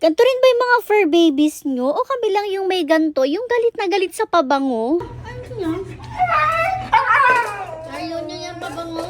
Ganto rin ba yung mga fur babies nyo? O kami lang yung may ganto, yung galit na galit sa pabango? Ano yan? Ayaw niya yan pabango.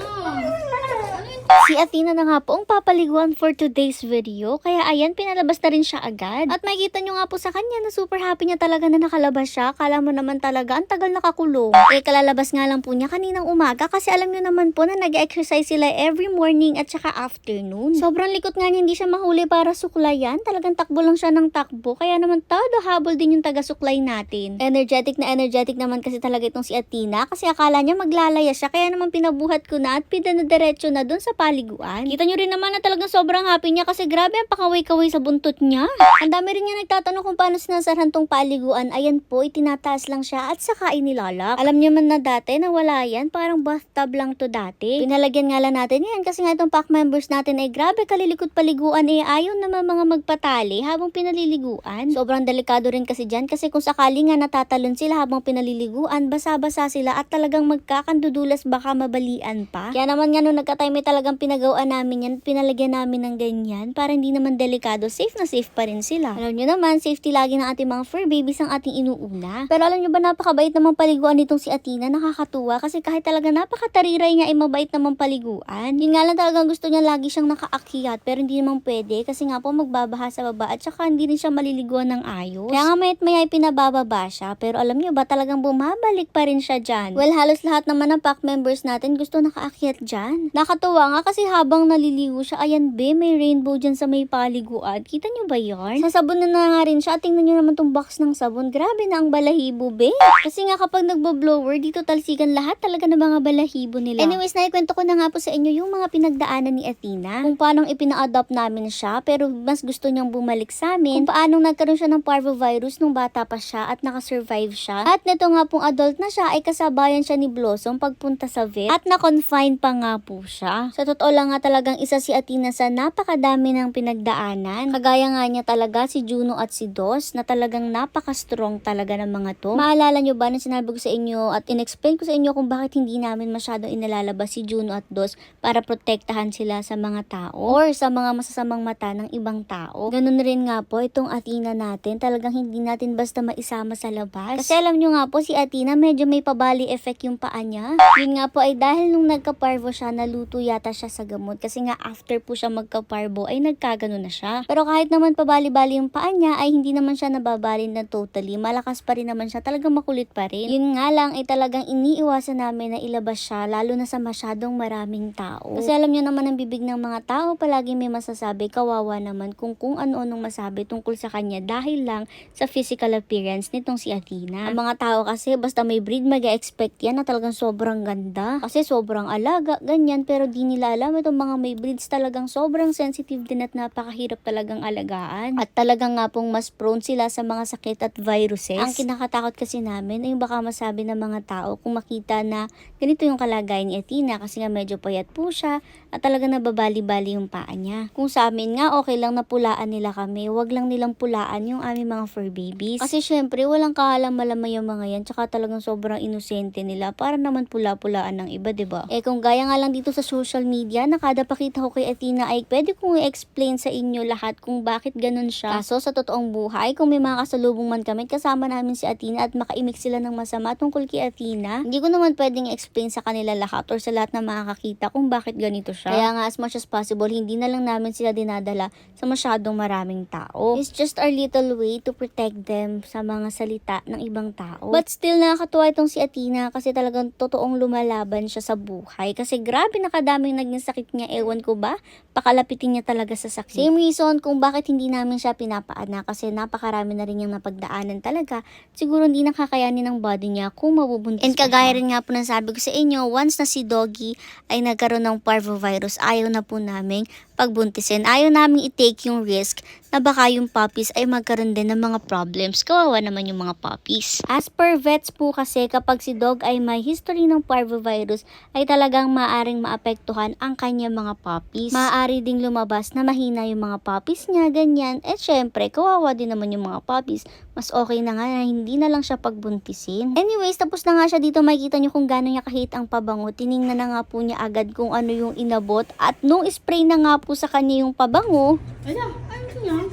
Si Athena na nga po ang papaliguan for today's video. Kaya ayan, pinalabas na rin siya agad. At makikita nyo nga po sa kanya na super happy niya talaga na nakalabas siya. Kala mo naman talaga ang tagal nakakulong. Eh, kalalabas nga lang po niya kaninang umaga kasi alam nyo naman po na nag-exercise sila every morning at saka afternoon. Sobrang likot nga niya, hindi siya mahuli para suklayan. Talagang takbo lang siya ng takbo. Kaya naman todo habol din yung taga-suklay natin. Energetic na energetic naman kasi talaga itong si Athena kasi akala niya maglalaya siya. Kaya naman pinabuhat ko na at pinadiretso na dun sa paliguan. Kita nyo rin naman na talagang sobrang happy niya kasi grabe ang pakaway-kaway sa buntot niya. Ang dami rin niya nagtatanong kung paano sinasarhan tong paliguan. Ayan po, itinataas lang siya at saka inilalak. Alam niyo man na dati na wala yan, parang bathtub lang to dati. Pinalagyan nga lang natin yan kasi nga itong pack members natin ay grabe kalilikot paliguan eh ayaw naman mga magpatali habang pinaliliguan. Sobrang delikado rin kasi dyan kasi kung sakali nga natatalon sila habang pinaliliguan, basa-basa sila at talagang magkakandudulas baka mabalian pa. Kaya naman nga nung nagka-time ay talagang pinagawaan namin yan, pinalagyan namin ng ganyan para hindi naman delikado, safe na safe pa rin sila. Alam nyo naman, safety lagi ng ating mga fur babies ang ating inuuna. Pero alam nyo ba napakabait namang paliguan nitong si Athena, nakakatuwa kasi kahit talaga napakatariray niya ay mabait namang paliguan. Yun nga lang talagang gusto niya lagi siyang nakaakyat pero hindi naman pwede kasi nga po magbabaha sa baba at saka hindi rin siya maliliguan ng ayos. Kaya nga mayat maya ay pinabababa siya pero alam nyo ba talagang bumabalik pa rin siya dyan. Well halos lahat naman ng pack members natin gusto nakaakyat dyan. Nakatuwa nga kasi habang naliligo siya, ayan be, may rainbow dyan sa may paliguan. Kita nyo ba yarn? Sasabon na na nga rin siya. Tingnan nyo naman tong box ng sabon. Grabe na ang balahibo be. Kasi nga kapag nagbo-blower, dito talsikan lahat talaga ng mga balahibo nila. Anyways, naikwento ko na nga po sa inyo yung mga pinagdaanan ni Athena. Kung paano ipina-adopt namin siya, pero mas gusto niyang bumalik sa amin. Kung paano nagkaroon siya ng parvovirus nung bata pa siya at nakasurvive siya. At neto nga pong adult na siya, ay kasabayan siya ni Blossom pagpunta sa vet. At na-confine pa nga po siya. Sa totoo lang nga talagang isa si Athena sa napakadami ng pinagdaanan. Kagaya nga niya talaga si Juno at si Dos na talagang napaka-strong talaga ng mga to. Maalala nyo ba na sinabi ko sa inyo at in-explain ko sa inyo kung bakit hindi namin masyadong inalalabas si Juno at Dos para protektahan sila sa mga tao or sa mga masasamang mata ng ibang tao. Ganun rin nga po itong Athena natin. Talagang hindi natin basta maisama sa labas. Kasi alam nyo nga po si Athena medyo may pabali effect yung paa niya. Yun nga po ay dahil nung nagka-parvo siya, naluto yata siya sa gamot. Kasi nga after po siya magka-parvo ay nagkagano na siya. Pero kahit naman pabali-bali yung paa niya ay hindi naman siya nababali na totally. Malakas pa rin naman siya. Talagang makulit pa rin. Yun nga lang ay talagang iniiwasan namin na ilabas siya lalo na sa masyadong maraming tao. Kasi alam nyo naman ang bibig ng mga tao palagi may masasabi kawawa naman kung kung ano-anong masabi tungkol sa kanya dahil lang sa physical appearance nitong si Athena. Ang mga tao kasi basta may breed mag expect yan na talagang sobrang ganda. Kasi sobrang alaga, ganyan. Pero di nila alam itong mga may breeds talagang sobrang sensitive din at napakahirap talagang alagaan. At talagang nga pong mas prone sila sa mga sakit at viruses. Ang kinakatakot kasi namin ay baka masabi ng mga tao kung makita na ganito yung kalagayan ni Athena kasi nga medyo payat po siya at talaga nababali-bali yung paa niya. Kung sa amin nga, okay lang na pulaan nila kami. Huwag lang nilang pulaan yung aming mga fur babies. Kasi syempre, walang kahalang-malamay yung mga yan. Tsaka talagang sobrang inosente nila. Para naman pula-pulaan ng iba, ba? Eh kung gaya nga lang dito sa social media, na kada pakita ko kay Athena ay pwede kong i-explain sa inyo lahat kung bakit ganun siya. Kaso sa totoong buhay, kung may mga kasalubong man kami, kasama namin si Athena at makaimik sila ng masama tungkol kay Athena, hindi ko naman pwedeng i-explain sa kanila lahat or sa lahat na makakakita kung bakit ganito siya. Kaya nga as much as possible, hindi na lang namin sila dinadala sa masyadong maraming tao. It's just our little way to protect them sa mga salita ng ibang tao. But still, nakakatuwa itong si Athena kasi talagang totoong lumalaban siya sa buhay. Kasi grabe nakadaming naging sakit niya, ewan ko ba? Pakalapitin niya talaga sa sakit. Same reason kung bakit hindi namin siya pinapaana kasi napakarami na rin yung napagdaanan talaga. Siguro hindi nakakayanin ng body niya kung mabubuntis And kagaya rin nga po ng sabi ko sa inyo, once na si Doggy ay nagkaroon ng parvovirus, ayaw na po namin pagbuntisin. Ayaw namin i-take yung risk na baka yung puppies ay magkaroon din ng mga problems. Kawawa naman yung mga puppies. As per vets po kasi, kapag si dog ay may history ng parvovirus, ay talagang maaring maapektuhan ang kanya mga puppies. Maaari ding lumabas na mahina yung mga puppies niya, ganyan. At syempre, kawawa din naman yung mga puppies. Mas okay na nga na hindi na lang siya pagbuntisin. Anyways, tapos na nga siya dito. Makikita niyo kung gano'n niya kahit ang pabango. Tiningnan na nga po niya agad kung ano yung inabot. At nung spray na nga po sa kanya yung pabango, Ala, ano yan?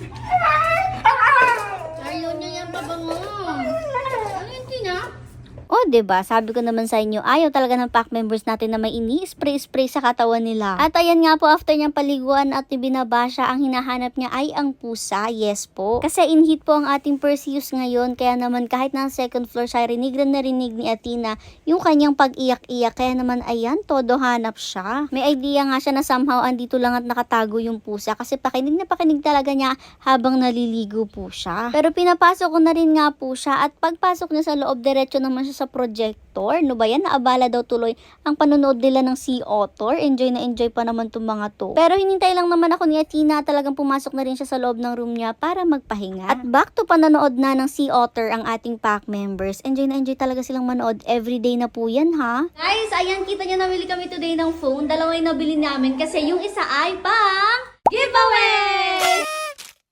'Di ba Sabi ko naman sa inyo, ayaw talaga ng pack members natin na may ini-spray-spray sa katawan nila. At ayan nga po, after niyang paliguan at ibinaba siya, ang hinahanap niya ay ang pusa. Yes po. Kasi in heat po ang ating Perseus ngayon, kaya naman kahit na second floor siya, rinig na narinig ni Athena yung kanyang pag-iyak-iyak. Kaya naman, ayan, todo hanap siya. May idea nga siya na somehow andito lang at nakatago yung pusa kasi pakinig na pakinig talaga niya habang naliligo po siya. Pero pinapasok ko na rin nga po siya at pagpasok niya sa loob, diretso naman siya sa projector. No ba yan? Naabala daw tuloy ang panonood nila ng Sea Otter. Enjoy na enjoy pa naman itong mga to. Pero hinintay lang naman ako ni Athena. Talagang pumasok na rin siya sa loob ng room niya para magpahinga. At back to panonood na ng Sea Otter ang ating pack members. Enjoy na enjoy talaga silang manood. Everyday na po yan ha. Guys, ayan kita nyo namili kami today ng phone. Dalawa yung nabili namin kasi yung isa ay pang giveaway!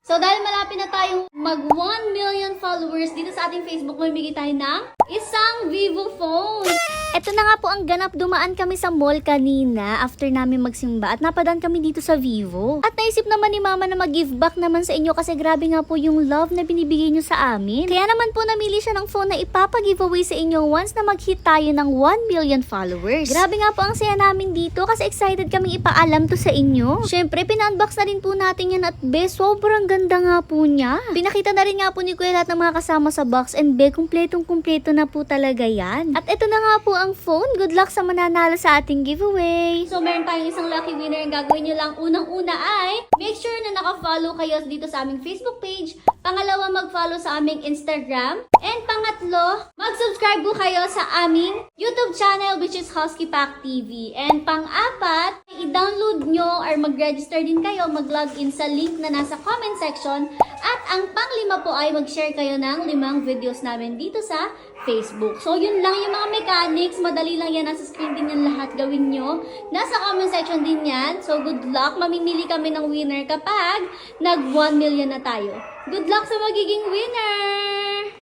So dahil malapit na tayong mag 1 million followers dito sa ating Facebook, mamimigay tayo ng isang Vivo phone. Ito na nga po ang ganap. Dumaan kami sa mall kanina after namin magsimba at napadaan kami dito sa Vivo. At naisip naman ni Mama na mag-give back naman sa inyo kasi grabe nga po yung love na binibigay nyo sa amin. Kaya naman po namili siya ng phone na ipapag-giveaway sa inyo once na mag-hit tayo ng 1 million followers. Grabe nga po ang saya namin dito kasi excited kaming ipaalam to sa inyo. Syempre, pina-unbox na rin po natin yan at be, sobrang ganda nga po niya. Pinakita na rin nga po ni Kuya lahat ng mga kasama sa box and be, kumpletong kumpleto na po talaga yan. At ito na nga po ang phone. Good luck sa mananalo sa ating giveaway. So, meron tayong isang lucky winner. Ang gagawin nyo lang unang-una ay make sure na naka-follow kayo dito sa aming Facebook page. Pangalawa, mag-follow sa aming Instagram. And pangatlo, mag-subscribe po kayo sa aming YouTube channel which is Husky Pack TV. And pang-apat, i-download nyo or mag-register din kayo, mag-login sa link na nasa comment section. At ang pang-lima po ay mag-share kayo ng limang videos namin dito sa Facebook. So, yun lang yung mga mechanics. Madali lang yan. Nasa screen din yan lahat gawin nyo. Nasa comment section din yan. So, good luck. Mamimili kami ng winner kapag nag 1 million na tayo. Good luck sa magiging winner!